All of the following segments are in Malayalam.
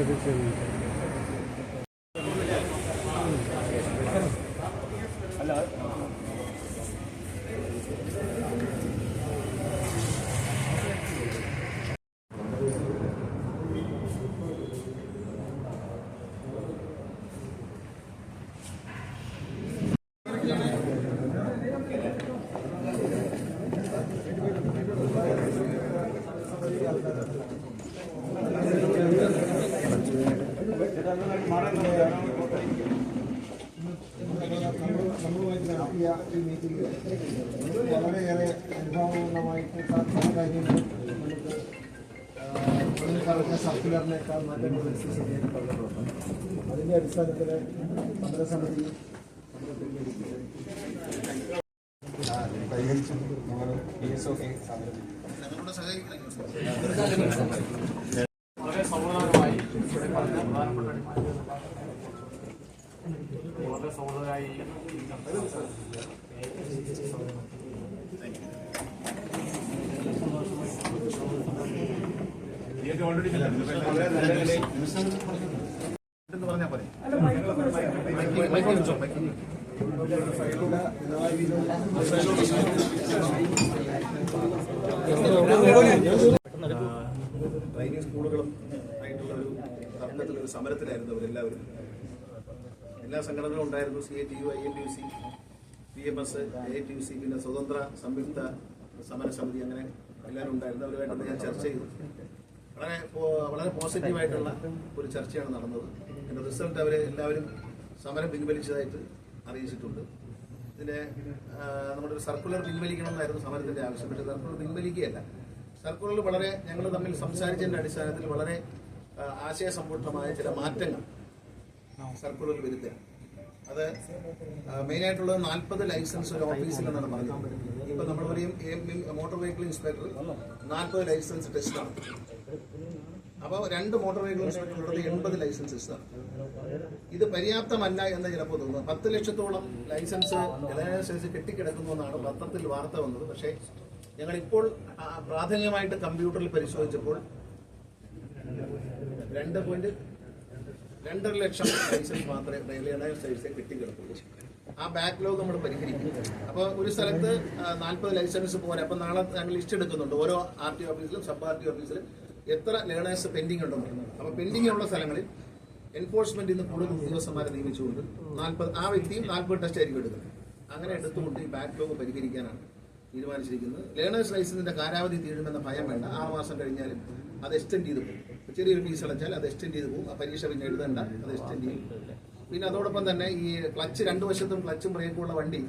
നമ്മളുമായിട്ട് നടത്തിയ ഈ മീറ്റിംഗിൽ വളരെയേറെ അനുഭവപൂർണമായിട്ട് സാധിച്ച കാര്യങ്ങൾ നമുക്ക് പറഞ്ഞ സർക്കുലറിനേക്കാൾ മാറ്റങ്ങൾ വരുത്തി സമയത്ത് പറഞ്ഞിട്ടുണ്ട് അതിന്റെ അടിസ്ഥാനത്തിൽ സമരസമിതി നമ്മൾ പരിഹരിച്ചു ഞങ്ങൾ പി എസ് ഒക്കെ വളരെ സൗഹൃദമായി ഇവിടെ പറഞ്ഞ പ്രധാനപ്പെട്ട വളരെ സൗഹൃദമായി ട്രെയിനിങ് സ്കൂളുകളും ആയിട്ടുള്ള ഒരു സമരത്തിലായിരുന്നു അവരെല്ലാവരും. എല്ലാ സംഘടനകളും ഉണ്ടായിരുന്നു. C A T U I N T U C P M S A T U C പിന്നെ സ്വതന്ത്ര സംയുക്ത സമരസമിതി അങ്ങനെ എല്ലാവരും ഉണ്ടായിരുന്നു. അവരുമായിട്ട് ഞാൻ ചർച്ച ചെയ്തു. വളരെ വളരെ പോസിറ്റീവായിട്ടുള്ള ഒരു ചർച്ചയാണ് നടന്നത്. അതിന്റെ റിസൾട്ട് അവർ എല്ലാവരും സമരം പിൻവലിച്ചതായിട്ട് അറിയിച്ചിട്ടുണ്ട്. ഇതിനെ നമ്മുടെ ഒരു സർക്കുലർ പിൻവലിക്കണം എന്നായിരുന്നു സമരത്തിന്റെ ആവശ്യം. പക്ഷേ സർക്കുലർ പിൻവലിക്കുകയല്ല. സർക്കുലറിൽ വളരെ ഞങ്ങൾ തമ്മിൽ സംസാരിച്ചതിന്റെ അടിസ്ഥാനത്തിൽ വളരെ ആശയസമ്പൂർണമായ ചില മാറ്റങ്ങൾ സർക്കുലറിൽ വരുത്തുക. അത് മെയിനായിട്ടുള്ളത് നാൽപ്പത് ലൈസൻസ് ഒരു ഓഫീസിലെന്നാണ് പറഞ്ഞത്. ഇപ്പൊ നമ്മൾ പറയും മോട്ടോർ വെഹിക്കിൾ ഇൻസ്പെക്ടർ നാൽപ്പത് ലൈസൻസ് ടെസ്റ്റ് നടത്തും അപ്പോൾ രണ്ട് മോട്ടോർ വെഹിക്കിൾ ഇൻസ്പെക്ടറുള്ളത് എൺപത് ആണ്. ഇത് പര്യാപ്തമല്ല എന്ന് ചിലപ്പോൾ തോന്നുന്നു. പത്ത് ലക്ഷത്തോളം ലൈസൻസ് ലൈസൻസ് കെട്ടിക്കിടക്കുന്നു എന്നാണ് പത്രത്തിൽ വാർത്ത വന്നത്. പക്ഷേ ഞങ്ങളിപ്പോൾ പ്രാഥമികമായിട്ട് കമ്പ്യൂട്ടറിൽ പരിശോധിച്ചപ്പോൾ രണ്ട് പോയിന്റ് രണ്ടര ലക്ഷം ലൈസൻസ് മാത്രമേ റെയിൽവേ സൈഡ്സേ കിട്ടിക്കിടക്കുള്ളൂ ആ ബാക്ക്ലോഗ് നമ്മൾ പരിഹരിക്കും. അപ്പോൾ ഒരു സ്ഥലത്ത് നാൽപ്പത് ലൈസൻസ് പോരാ. അപ്പോൾ നാളെ ഞങ്ങൾ ലിസ്റ്റ് എടുക്കുന്നുണ്ട്. ഓരോ ആർ ടി ഓഫീസിലും സബ് ആർ ടി ഓഫീസിലും എത്ര ലേണേഴ്സ് പെൻഡിംഗ് ഉണ്ടോ അപ്പോൾ പെൻഡിംഗ് ഉള്ള സ്ഥലങ്ങളിൽ എൻഫോഴ്സ്മെന്റ് ഇന്ന് കൂടുതൽ ഉദ്യോഗസ്ഥന്മാരെ നിയമിച്ചുകൊണ്ട് നാൽപ്പത് ആ വ്യക്തിയും നാൽപ്പത് ടെസ്റ്റ് ആയിരിക്കും എടുക്കുന്നത്. അങ്ങനെ എടുത്തുകൊണ്ട് ഈ ബാക്ക്ലോഗ് പരിഹരിക്കാനാണ് തീരുമാനിച്ചിരിക്കുന്നത്. ലേണേഴ്സ് ലൈസൻസിന്റെ കാലാവധി തീരുമെന്ന ഭയം വേണ്ട. ആറ് മാസം കഴിഞ്ഞാലും അത് എക്സ്റ്റെൻഡ് ചെയ്ത് പോകും. ചെറിയൊരു ഫീസ് അടച്ചാൽ അത് എക്സ്റ്റെൻഡ് ചെയ്ത് പോകും. ആ പരീക്ഷ പിന്നെ എഴുതണ്ട അത് എക്സ്റ്റെൻഡ് ചെയ്യും. പിന്നെ അതോടൊപ്പം തന്നെ ഈ ക്ലച്ച് രണ്ടു വശത്തും ക്ലച്ചും ബ്രേക്കും ഉള്ള വണ്ടി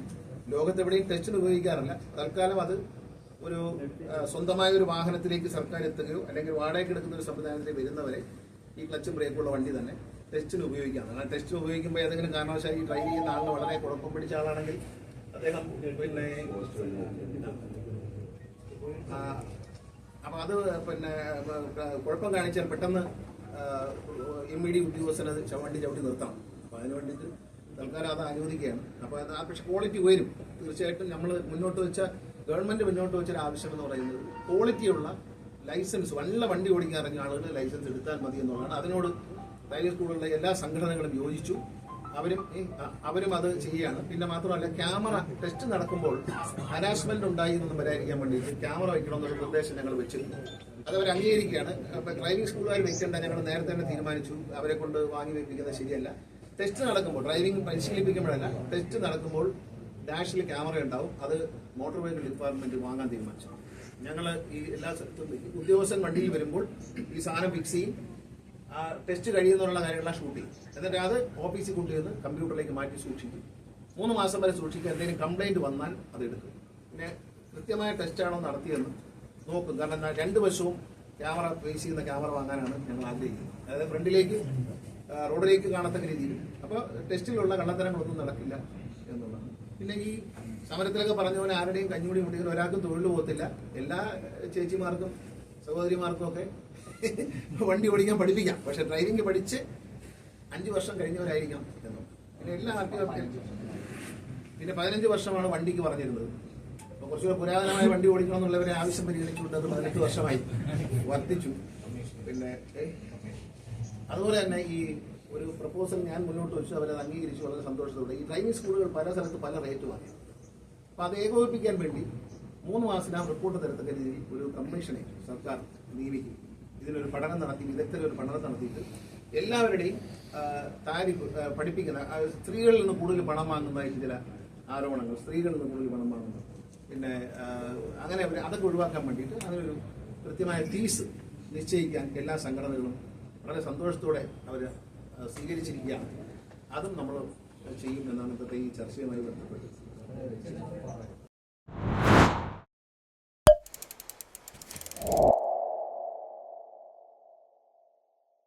ലോകത്തെവിടെയും ടെസ്റ്റിന് ഉപയോഗിക്കാറില്ല. തൽക്കാലം അത് ഒരു സ്വന്തമായ ഒരു വാഹനത്തിലേക്ക് സർക്കാർ എത്തുകയോ അല്ലെങ്കിൽ വാടകയ്ക്ക് എടുക്കുന്ന ഒരു സംവിധാനത്തിലേക്ക് വരുന്നവരെ ഈ ക്ലച്ചും ബ്രേക്കുള്ള വണ്ടി തന്നെ ടെസ്റ്റിന് ഉപയോഗിക്കാം. കാരണം ടെസ്റ്റിന് ഉപയോഗിക്കുമ്പോൾ ഏതെങ്കിലും കാരണവശാൽ ഈ ഡ്രൈവ് ചെയ്യുന്ന ആളിന് വളരെ കുഴപ്പം പിടിച്ച ആളാണെങ്കിൽ അദ്ദേഹം പിന്നെ അപ്പൊ അത് പിന്നെ കുഴപ്പം കാണിച്ചാൽ പെട്ടെന്ന് എം ഇ ഡി ഉദ്യോഗസ്ഥനത് വണ്ടി ചവിട്ടി നിർത്തണം. അപ്പൊ അതിന് വേണ്ടിയിട്ട് തൽക്കാലം അത് അനുവദിക്കുകയാണ്. അപ്പൊ അത് ആ പക്ഷെ ക്വാളിറ്റി ഉയരും തീർച്ചയായിട്ടും നമ്മൾ മുന്നോട്ട് വെച്ച ഗവൺമെന്റ് മുന്നോട്ട് വെച്ച ആവശ്യം എന്ന് പറയുന്നത് ക്വാളിറ്റിയുള്ള ലൈസൻസ് നല്ല വണ്ടി ഓടിക്കാൻ ഇറങ്ങിയ ആളുകൾ ലൈസൻസ് എടുത്താൽ മതി എന്നുള്ളതാണ്. അതിനോട് ഡ്രൈവിംഗ് സ്കൂളുകളിലെ എല്ലാ സംഘടനകളും യോജിച്ചു. അവരും അവരും അത് ചെയ്യുകയാണ്. പിന്നെ മാത്രമല്ല ക്യാമറ ടെസ്റ്റ് നടക്കുമ്പോൾ ഹരാസ്മെന്റ് ഉണ്ടായി വരാതിരിക്കാൻ വേണ്ടിയിട്ട് ക്യാമറ വയ്ക്കണമെന്നൊരു നിർദ്ദേശം ഞങ്ങൾ വെച്ചിരുന്നു. അത് അവർ അംഗീകരിക്കുകയാണ്. ഇപ്പം ഡ്രൈവിംഗ് സ്കൂളുകാർ വെക്കേണ്ട ഞങ്ങൾ നേരത്തെ തന്നെ തീരുമാനിച്ചു. അവരെ കൊണ്ട് വാങ്ങി വെപ്പിക്കുന്നത് ശരിയല്ല. ടെസ്റ്റ് നടക്കുമ്പോൾ ഡ്രൈവിംഗ് പരിശീലിപ്പിക്കുമ്പോഴല്ല ടെസ്റ്റ് നടക്കുമ്പോൾ ഡാഷിൽ ക്യാമറ ഉണ്ടാവും. അത് മോട്ടോർ വെഹിക്കിൾ ഡിപ്പാർട്ട്മെന്റ് വാങ്ങാൻ തീരുമാനിച്ചു. ഞങ്ങൾ ഈ എല്ലാ സ്ഥലത്തും ഉദ്യോഗസ്ഥൻ വണ്ടിയിൽ വരുമ്പോൾ ഈ സാധനം ഫിക്സ് ചെയ്യും. ആ ടെസ്റ്റ് കഴിയുന്നുള്ള കാര്യങ്ങളാണ് ഷൂട്ട് ചെയ്യും. എന്നിട്ട് അത് ഓഫീസിൽ കൊണ്ടുവന്ന് കമ്പ്യൂട്ടറിലേക്ക് മാറ്റി സൂക്ഷിക്കും. മൂന്ന് മാസം വരെ സൂക്ഷിക്കുക എന്തെങ്കിലും കംപ്ലൈന്റ് വന്നാൽ അത് എടുക്കും. പിന്നെ കൃത്യമായ ടെസ്റ്റാണോ നടത്തിയെന്ന് നോക്കും. കാരണം രണ്ട് വശവും ക്യാമറ ഫേസ് ചെയ്യുന്ന ക്യാമറ വാങ്ങാനാണ് ഞങ്ങൾ ആഗ്രഹിക്കുന്നത്. അതായത് ഫ്രണ്ടിലേക്ക് റോഡിലേക്ക് കാണത്തക്ക രീതിയിൽ. അപ്പോൾ ടെസ്റ്റിലുള്ള കള്ളത്തരങ്ങളൊന്നും നടക്കില്ല എന്നുള്ളതാണ്. പിന്നെ ഈ സമരത്തിലൊക്കെ പറഞ്ഞ പോലെ ആരുടെയും കഞ്ഞുകൂടി മുടിക്കുന്ന ഒരാൾക്കും തൊഴിൽ പോകത്തില്ല. എല്ലാ ചേച്ചിമാർക്കും സഹോദരിമാർക്കും ഒക്കെ വണ്ടി ഓടിക്കാൻ പഠിപ്പിക്കാം. പക്ഷെ ഡ്രൈവിംഗ് പഠിച്ച് അഞ്ച് വർഷം കഴിഞ്ഞവരായിരിക്കണം എന്നും. പിന്നെ എല്ലാ ആർക്കും പിന്നെ പതിനഞ്ച് വർഷമാണ് വണ്ടിക്ക് പറഞ്ഞിരുന്നത്. അപ്പൊ കുറച്ചുകൂടെ പുരാതനമായ വണ്ടി ഓടിക്കണം എന്നുള്ളവരെ ആവശ്യം പരിഗണിച്ചുകൊണ്ട് അത് പതിനെട്ട് വർഷമായി വർദ്ധിച്ചു. പിന്നെ അതുപോലെ തന്നെ ഈ ഒരു പ്രപ്പോസൽ ഞാൻ മുന്നോട്ട് വെച്ചു. അവരത് അംഗീകരിച്ചു. വളരെ സന്തോഷത്തോടെ. ഈ ഡ്രൈവിംഗ് സ്കൂളുകൾ പല സ്ഥലത്ത് പല റേറ്റുമാണ് അപ്പോൾ അത് ഏകോപിപ്പിക്കാൻ വേണ്ടി മൂന്ന് മാസത്തിനകം റിപ്പോർട്ട് തരത്തക്ക രീതിയിൽ ഒരു കമ്മീഷനെ സർക്കാർ നിയമിക്കും ഇതിനൊരു പഠനം നടത്തി വിദഗ്ധരൊരു പഠനം നടത്തിയിട്ട് എല്ലാവരുടെയും താരി പഠിപ്പിക്കുന്ന സ്ത്രീകളിൽ നിന്ന് കൂടുതൽ പണം വാങ്ങുന്നതായിട്ട് ചില ആരോപണങ്ങൾ സ്ത്രീകളിൽ നിന്ന് കൂടുതൽ പണം വാങ്ങുന്നു പിന്നെ അങ്ങനെ അതൊക്കെ ഒഴിവാക്കാൻ വേണ്ടിയിട്ട് അതിനൊരു കൃത്യമായ ഫീസ് നിശ്ചയിക്കാൻ എല്ലാ സംഘടനകളും വളരെ സന്തോഷത്തോടെ അവർ സ്വീകരിച്ചിരിക്കുകയാണ്. അതും നമ്മൾ ചെയ്യും എന്നാണ് ഈ ചർച്ചയുമായി ബന്ധപ്പെട്ട്.